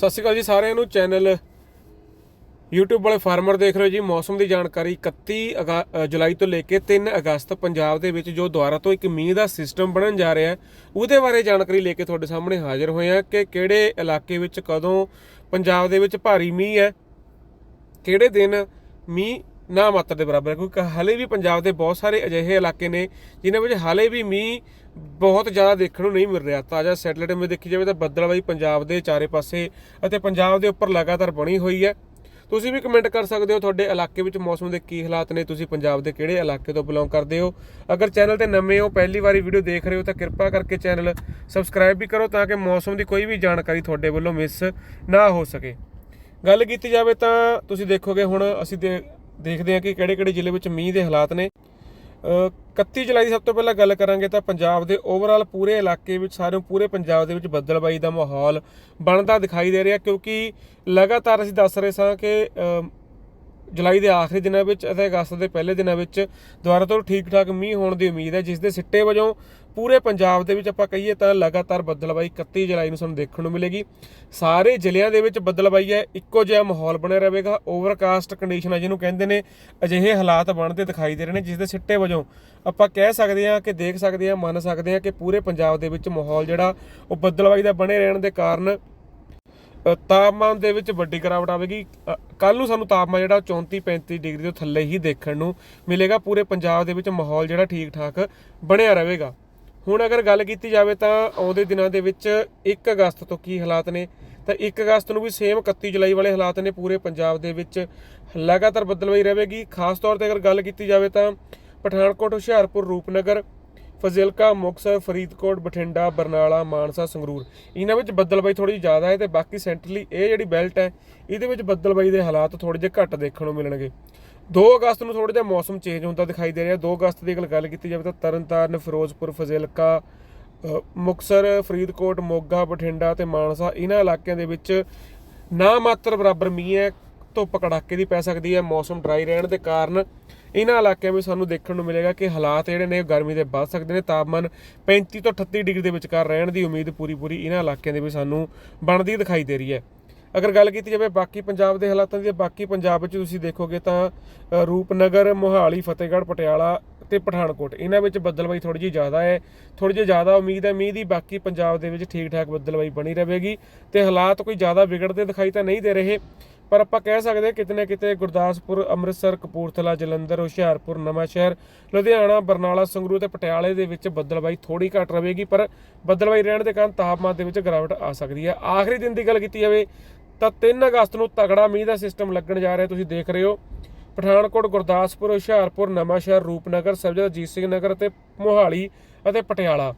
ਸਤਿ ਸ਼੍ਰੀ ਅਕਾਲ ਜੀ ਸਾਰਿਆਂ ਨੂੰ। ਚੈਨਲ YouTube ਵਾਲੇ ਫਾਰਮਰ ਦੇਖ ਰਹੇ ਹੋ ਜੀ। ਮੌਸਮ ਦੀ ਜਾਣਕਾਰੀ 31 ਅਗਾ- ਜੁਲਾਈ ਤੋਂ ਲੈ ਕੇ 3 ਅਗਸਤ ਪੰਜਾਬ ਦੇ ਵਿੱਚ ਜੋ ਦੁਆਰਾ ਤੋਂ ਇੱਕ ਮੀਂਹ ਦਾ ਸਿਸਟਮ ਬਣਨ ਜਾ ਰਿਹਾ ਹੈ, ਉਹਦੇ ਬਾਰੇ ਜਾਣਕਾਰੀ ਲੈ ਕੇ ਤੁਹਾਡੇ ਸਾਹਮਣੇ ਹਾਜ਼ਰ ਹੋਏ ਹਾਂ ਕਿ ਕਿਹੜੇ ਇਲਾਕੇ ਵਿੱਚ ਕਦੋਂ ਪੰਜਾਬ ਦੇ ਵਿੱਚ ਭਾਰੀ ਮੀਂਹ ਹੈ, ਕਿਹੜੇ ਦਿਨ ਮੀਂਹ ਨਾ ਮਾਤਰ ਦੇ ਬਰਾਬਰ ਹੈ, ਕਿਉਂਕਿ ਹਲੇ ਵੀ ਪੰਜਾਬ ਦੇ ਬਹੁਤ ਸਾਰੇ ਅਜਿਹੇ ਇਲਾਕੇ ਨੇ ਜਿਨ੍ਹਾਂ ਵਿੱਚ ਹਲੇ ਵੀ ਮੀਂਹ ਬਹੁਤ ਜ਼ਿਆਦਾ ਦੇਖਣ ਨੂੰ ਨਹੀਂ ਮਿਲ ਰਿਹਾ। ਤਾਜ਼ਾ ਸੈਟਲਾਈਟ ਵਿੱਚ ਦੇਖੀ ਜਾਵੇ ਤਾਂ ਬੱਦਲਬਾਈ ਪੰਜਾਬ ਦੇ ਚਾਰੇ ਪਾਸੇ ਅਤੇ ਪੰਜਾਬ ਦੇ ਉੱਪਰ ਲਗਾਤਾਰ ਬਣੀ ਹੋਈ ਹੈ। ਤੁਸੀਂ ਵੀ ਕਮੈਂਟ ਕਰ ਸਕਦੇ ਹੋ ਤੁਹਾਡੇ ਇਲਾਕੇ ਵਿੱਚ ਮੌਸਮ ਦੇ ਕੀ ਹਾਲਾਤ ਨੇ, ਤੁਸੀਂ ਪੰਜਾਬ ਦੇ ਕਿਹੜੇ ਇਲਾਕੇ ਤੋਂ ਬਿਲੋਂਗ ਕਰਦੇ ਹੋ। ਅਗਰ ਚੈਨਲ ਤੇ ਨਵੇਂ ਹੋ, ਪਹਿਲੀ ਵਾਰੀ ਵੀਡੀਓ ਦੇਖ ਰਹੇ ਹੋ ਤਾਂ ਕਿਰਪਾ ਕਰਕੇ ਚੈਨਲ ਸਬਸਕ੍ਰਾਈਬ ਵੀ ਕਰੋ ਤਾਂ ਕਿ ਮੌਸਮ ਦੀ ਕੋਈ ਵੀ ਜਾਣਕਾਰੀ ਤੁਹਾਡੇ ਵੱਲੋਂ ਮਿਸ ਨਾ ਹੋ ਸਕੇ। ਗੱਲ ਕੀਤੀ ਜਾਵੇ ਤਾਂ ਤੁਸੀਂ ਦੇਖੋਗੇ ਹੁਣ ਅਸੀਂ ਦੇ- ਦੇਖਦੇ ਹਾਂ ਕਿ ਕਿਹੜੇ-ਕਿਹੜੇ ਜ਼ਿਲ੍ਹੇ ਵਿੱਚ ਮੀਂਹ ਦੇ ਹਾਲਾਤ ਨੇ। ਅ, 31 ਜੁਲਾਈ ਦੀ ਸਭ ਤੋਂ ਪਹਿਲਾਂ ਗੱਲ ਕਰਾਂਗੇ ਤਾਂ ਪੰਜਾਬ ਦੇ ਓਵਰਆਲ ਪੂਰੇ ਇਲਾਕੇ ਵਿੱਚ ਸਾਰੇ ਪੂਰੇ ਪੰਜਾਬ ਦੇ ਵਿੱਚ ਬੱਦਲਬਾਈ ਦਾ ਮਾਹੌਲ ਬਣਦਾ ਦਿਖਾਈ ਦੇ ਰਿਹਾ ਕਿਉਂਕਿ ਲਗਾਤਾਰ ਅਸੀਂ ਦੱਸ ਰਹੇ ਸਾਂ ਕਿ ਜੁਲਾਈ ਦੇ ਆਖਰੀ ਦਿਨਾਂ ਵਿੱਚ ਅਤੇ ਅਗਸਤ ਦੇ ਪਹਿਲੇ ਦਿਨਾਂ ਵਿੱਚ ਦੁਬਾਰਾ ਤੋਂ ਠੀਕ ਠਾਕ ਮੀਂਹ ਹੋਣ ਦੀ ਉਮੀਦ ਹੈ, ਜਿਸ ਦੇ ਸਿੱਟੇ ਵਜੋਂ ਪੂਰੇ ਪੰਜਾਬ ਦੇ ਵਿੱਚ ਆਪਾਂ ਕਹੀਏ ਤਾਂ ਲਗਾਤਾਰ ਬੱਦਲਬਾਈ 31 ਜੁਲਾਈ ਨੂੰ ਸਾਨੂੰ ਦੇਖਣ ਨੂੰ ਮਿਲੇਗੀ। ਸਾਰੇ ਜ਼ਿਲ੍ਹਿਆਂ ਦੇ ਵਿੱਚ ਬੱਦਲਬਾਈ ਹੈ, ਇੱਕੋ ਜਿਹਾ ਮਾਹੌਲ ਬਣਿਆ ਰਹੇਗਾ। ਓਵਰਕਾਸਟ ਕੰਡੀਸ਼ਨ ਜਿਹਨੂੰ ਕਹਿੰਦੇ ਨੇ, ਅਜਿਹੇ ਹਾਲਾਤ ਬਣਦੇ ਦਿਖਾਈ ਦੇ ਰਹੇ ਨੇ, ਜਿਸ ਦੇ ਸਿੱਟੇ ਵਜੋਂ ਆਪਾਂ ਕਹਿ ਸਕਦੇ ਹਾਂ ਕਿ ਦੇਖ ਸਕਦੇ ਹਾਂ, ਮੰਨ ਸਕਦੇ ਹਾਂ ਕਿ ਪੂਰੇ ਪੰਜਾਬ ਦੇ ਵਿੱਚ ਮਾਹੌਲ ਜਿਹੜਾ ਉਹ ਬੱਦਲਬਾਈ ਦਾ ਬਣੇ ਰਹਿਣ ਦੇ ਕਾਰਨ ਤਾਪਮਾਨ ਦੇ ਵਿੱਚ ਵੱਡੀ ਗਿਰਾਵਟ ਆਵੇਗੀ। ਕੱਲ ਨੂੰ ਸਾਨੂੰ ਤਾਪਮਾਨ ਜਿਹੜਾ 34 35 ਡਿਗਰੀ ਤੋਂ ਥੱਲੇ ਹੀ ਦੇਖਣ ਨੂੰ ਮਿਲੇਗਾ। ਪੂਰੇ ਪੰਜਾਬ ਦੇ ਵਿੱਚ ਮਾਹੌਲ ਜਿਹੜਾ ਠੀਕ ਠਾਕ ਬਣਿਆ ਰਹੇਗਾ। ਹੁਣ ਅਗਰ ਗੱਲ ਕੀਤੀ ਜਾਵੇ ਤਾਂ ਆਉਂਦੇ ਦਿਨਾਂ ਦੇ ਵਿੱਚ 1 ਅਗਸਤ ਤੋਂ ਕੀ ਹਾਲਾਤ ਨੇ? ਤਾਂ 1 ਅਗਸਤ ਨੂੰ ਵੀ ਸੇਮ 31 ਜੁਲਾਈ ਵਾਲੇ ਹਾਲਾਤ ਨੇ। ਪੂਰੇ ਪੰਜਾਬ ਦੇ ਵਿੱਚ ਲਗਾਤਾਰ ਬਦਲਵਾਈ ਰਹੇਗੀ। ਖਾਸ ਤੌਰ ਤੇ ਅਗਰ ਗੱਲ ਕੀਤੀ ਜਾਵੇ ਤਾਂ ਪਠਾਨਕੋਟ, ਹੁਸ਼ਿਆਰਪੁਰ, ਰੂਪਨਗਰ ਫਜ਼ਿਲਕਾ ਮੁਕਤਸਰ ਫਰੀਦਕੋਟ ਬਠਿੰਡਾ ਬਰਨਾਲਾ ਮਾਨਸਾ ਸੰਗਰੂਰ। ਇਹਨਾਂ ਵਿੱਚ ਬੱਦਲਬਾਈ ਥੋੜੀ ਜ਼ਿਆਦਾ ਹੈ ਤੇ ਬਾਕੀ ਸੈਂਟਰਲੀ ਇਹ ਜਿਹੜੀ ਬੈਲਟ ਹੈ ਇਹਦੇ ਵਿੱਚ ਬੱਦਲਬਾਈ ਦੇ ਹਾਲਾਤ ਥੋੜੇ ਜਿਹਾ ਘੱਟ ਦੇਖਣ ਨੂੰ ਮਿਲਣਗੇ। 2 ਅਗਸਤ ਨੂੰ ਥੋੜਾ ਜਿਹਾ ਮੌਸਮ ਚੇਂਜ ਹੁੰਦਾ ਦਿਖਾਈ ਦੇ ਰਿਹਾ। 2 ਅਗਸਤ ਦੀ ਅਗਰ ਗੱਲ ਕੀਤੀ ਜਾਵੇ ਤਾਂ ਤਰਨਤਾਰਨ ਫਿਰੋਜ਼ਪੁਰ ਫਜ਼ਿਲਕਾ ਅ, ਮੁਕਤਸਰ ਫਰੀਦਕੋਟ ਮੋਗਾ ਬਠਿੰਡਾ ਤੇ ਮਾਨਸਾ ਇਹਨਾਂ ਇਲਾਕਿਆਂ ਦੇ ਵਿੱਚ ਨਾ ਮਾਤਰ ਬਰਾਬਰ ਮੀਂਹ ਹੈ ਧੁੱਪ ਕੜਾਕੇ ਦੀ ਪੈ ਸਕਦੀ ਹੈ ਮੌਸਮ ਡਰਾਈ ਰਹਿਣ ਦੇ ਕਾਰਨ ਇਹਨਾਂ ਇਲਾਕਿਆਂ ਵਿੱਚ ਸਾਨੂੰ ਦੇਖਣ ਨੂੰ ਮਿਲੇਗਾ ਕਿ ਹਾਲਾਤ ਜਿਹੜੇ ਨੇ ਗਰਮੀ ਦੇ ਵੱਧ ਸਕਦੇ ਨੇ। ਤਾਪਮਾਨ 35 ਤੋਂ 38 ਡਿਗਰੀ ਦੇ ਵਿਚਕਾਰ ਰਹਿਣ ਦੀ ਉਮੀਦ ਪੂਰੀ ਪੂਰੀ ਇਹਨਾਂ ਇਲਾਕਿਆਂ ਦੇ ਵਿੱਚ ਸਾਨੂੰ ਬਣਦੀ ਦਿਖਾਈ ਦੇ ਰਹੀ ਹੈ। ਅਗਰ ਗੱਲ ਕੀਤੀ ਜਾਵੇ ਬਾਕੀ ਪੰਜਾਬ ਦੇ ਹਾਲਾਤਾਂ ਦੀ, ਬਾਕੀ ਪੰਜਾਬ ਵਿੱਚ ਤੁਸੀਂ ਦੇਖੋਗੇ ਤਾਂ ਰੂਪਨਗਰ, ਮੋਹਾਲੀ, ਫਤਿਹਗੜ੍ਹ, ਪਟਿਆਲਾ ਤੇ ਪਠਾਨਕੋਟ, ਇਹਨਾਂ ਵਿੱਚ ਬੱਦਲਬਾਈ ਥੋੜੀ ਜਿਹੀ ਜ਼ਿਆਦਾ ਹੈ। ਥੋੜੀ ਜਿਹੀ ਜ਼ਿਆਦਾ ਉਮੀਦ ਹੈ ਮੀਂਹ ਦੀ, ਬਾਕੀ ਪੰਜਾਬ ਦੇ ਵਿੱਚ ਠੀਕ ਠਾਕ ਬੱਦਲਬਾਈ ਬਣੀ ਰਹੇਗੀ ਤੇ ਹਾਲਾਤ ਕੋਈ ਜ਼ਿਆਦਾ ਵਿਗੜਦੇ ਦਿਖਾਈ ਤਾਂ ਨਹੀਂ ਦੇ ਰਹੇ। ਪਰ ਆਪਾਂ ਕਹਿ ਸਕਦੇ ਹਾਂ ਕਿਤੇ ਨਾ ਕਿਤੇ ਗੁਰਦਾਸਪੁਰ, ਅੰਮ੍ਰਿਤਸਰ, ਕਪੂਰਥਲਾ, ਜਲੰਧਰ, ਹੁਸ਼ਿਆਰਪੁਰ, ਨਵਾਂਸ਼ਹਿਰ, ਲੁਧਿਆਣਾ, ਬਰਨਾਲਾ, ਸੰਗਰੂਰ ਤੇ ਪਟਿਆਲੇ ਦੇ ਵਿੱਚ ਬੱਦਲਬਾਈ ਥੋੜੀ ਘੱਟ ਰਹੇਗੀ, ਪਰ ਬੱਦਲਬਾਈ ਰਹਿਣ ਦੇ ਕਾਰਨ ਤਾਪਮਾਨ ਦੇ ਵਿੱਚ ਗਿਰਾਵਟ ਆ ਸਕਦੀ ਹੈ। ਆਖਰੀ ਦਿਨ ਦੀ ਗੱਲ ਕੀਤੀ ਜਾਵੇ ਤਾਂ 3 ਅਗਸਤ ਨੂੰ ਤਗੜਾ ਮੀਂਹ ਦਾ ਸਿਸਟਮ ਲੱਗਣ ਜਾ ਰਿਹਾ, ਤੁਸੀਂ ਦੇਖ ਰਹੇ ਹੋ। ਪਠਾਨਕੋਟ, ਗੁਰਦਾਸਪੁਰ, ਹੁਸ਼ਿਆਰਪੁਰ, ਨਵਾਂਸ਼ਹਿਰ, ਰੂਪਨਗਰ ਸਰਜਤ ਅਜੀਤ ਸਿੰਘ ਨਗਰ ਅਤੇ ਮੋਹਾਲੀ ਅਤੇ ਪਟਿਆਲਾ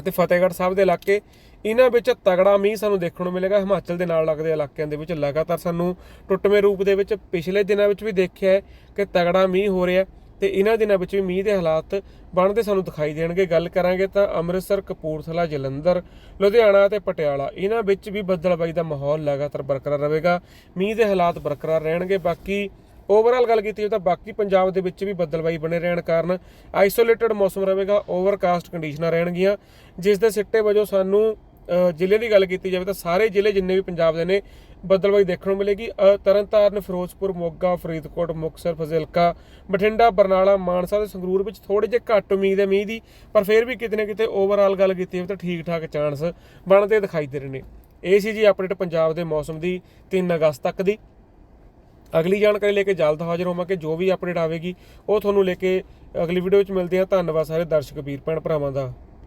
ਅਤੇ ਫਤਿਹਗੜ੍ਹ ਸਾਹਿਬ ਦੇ ਇਲਾਕੇ ਇਹਨਾਂ ਵਿੱਚ ਤਗੜਾ ਮੀਂਹ ਸਾਨੂੰ ਦੇਖਣ ਨੂੰ ਮਿਲੇਗਾ। ਹਿਮਾਚਲ ਦੇ ਨਾਲ ਲੱਗਦੇ ਇਲਾਕਿਆਂ ਦੇ ਵਿੱਚ ਲਗਾਤਾਰ ਸਾਨੂੰ ਟੁੱਟਵੇਂ ਰੂਪ ਦੇ ਵਿੱਚ ਪਿਛਲੇ ਦਿਨਾਂ ਵਿੱਚ ਵੀ ਦੇਖਿਆ ਹੈ ਕਿ ਤਗੜਾ ਮੀਂਹ ਹੋ ਰਿਹਾ ਤੇ ਇਹਨਾਂ ਦਿਨਾਂ ਵਿੱਚ ਵੀ ਮੀਂਹ ਦੇ ਹਾਲਾਤ ਬਣਦੇ ਸਾਨੂੰ ਦਿਖਾਈ ਦੇਣਗੇ। ਗੱਲ ਕਰਾਂਗੇ ਤਾਂ ਅੰਮ੍ਰਿਤਸਰ, ਕਪੂਰਥਲਾ, ਜਲੰਧਰ, ਲੁਧਿਆਣਾ ਅਤੇ ਪਟਿਆਲਾ। ਇਹਨਾਂ ਵਿੱਚ ਵੀ ਬੱਦਲਬਾਈ ਦਾ ਮਾਹੌਲ ਲਗਾਤਾਰ ਬਰਕਰਾਰ ਰਹੇਗਾ। ਮੀਂਹ ਦੇ ਹਾਲਾਤ ਬਰਕਰਾਰ ਰਹਿਣਗੇ। ਬਾਕੀ ਓਵਰਆਲ ਗੱਲ ਕੀਤੀ ਜਾਵੇ ਤਾਂ ਬਾਕੀ ਪੰਜਾਬ ਦੇ ਵਿੱਚ ਵੀ ਬੱਦਲਬਾਈ ਬਣੇ ਰਹਿਣ ਕਾਰਨ ਆਈਸੋਲੇਟਡ ਮੌਸਮ ਰਹੇਗਾ। ਓਵਰਕਾਸਟ ਕੰਡੀਸ਼ਨਾਂ ਰਹਿਣਗੀਆਂ। ਜਿਸ ਦੇ ਸਿੱਟੇ ਵਜੋਂ ਸਾਨੂੰ ਜ਼ਿਲ੍ਹੇ ਦੀ ਗੱਲ ਕੀਤੀ ਜਾਵੇ ਤਾਂ ਸਾਰੇ ਜ਼ਿਲ੍ਹੇ ਜਿੰਨੇ ਵੀ ਪੰਜਾਬ ਦੇ ਨੇ ਬੱਦਲਬਾਈ ਦੇਖਣ ਨੂੰ ਮਿਲੇਗੀ। ਅ, ਤਰਨਤਾਰਨ ਫਿਰੋਜ਼ਪੁਰ ਮੋਗਾ ਫਰੀਦਕੋਟ ਮੁਕਤਸਰ ਫਜ਼ਿਲਕਾ ਬਠਿੰਡਾ ਬਰਨਾਲਾ ਮਾਨਸਾ ਤੇ ਸੰਗਰੂਰ ਵਿੱਚ ਥੋੜੇ ਜਿਹੇ ਘੱਟ ਉਮੀਦ ਹੈ ਮੀਂਹ ਦੀ ਪਰ ਫਿਰ ਵੀ ਕਿਤੇ ਨਾ ਕਿਤੇ ਓਵਰਆਲ ਗੱਲ ਕੀਤੀ ਜਾਵੇ ਤਾਂ ਠੀਕ ਠਾਕ ਚਾਂਸ ਬਣਦੇ ਦਿਖਾਈ ਦੇ ਰਹੇ ਨੇ। ਇਹ ਸੀ ਜੀ ਅਪਡੇਟ ਪੰਜਾਬ ਦੇ ਮੌਸਮ ਦੀ 3 ਅਗਸਤ ਤੱਕ ਦੀ। ਅਗਲੀ ਜਾਣਕਾਰੀ ਲੈ ਕੇ ਜਲਦ ਹਾਜ਼ਰ ਹੋਵਾਂਗੇ। ਜੋ ਵੀ ਅਪਡੇਟ ਆਵੇਗੀ ਉਹ ਤੁਹਾਨੂੰ ਲੈ ਕੇ ਅਗਲੀ ਵੀਡੀਓ ਵਿੱਚ ਮਿਲਦੇ ਹਾਂ। ਧੰਨਵਾਦ ਸਾਰੇ ਦਰਸ਼ਕ ਵੀਰ ਭੈਣ ਭਰਾਵਾਂ ਦਾ।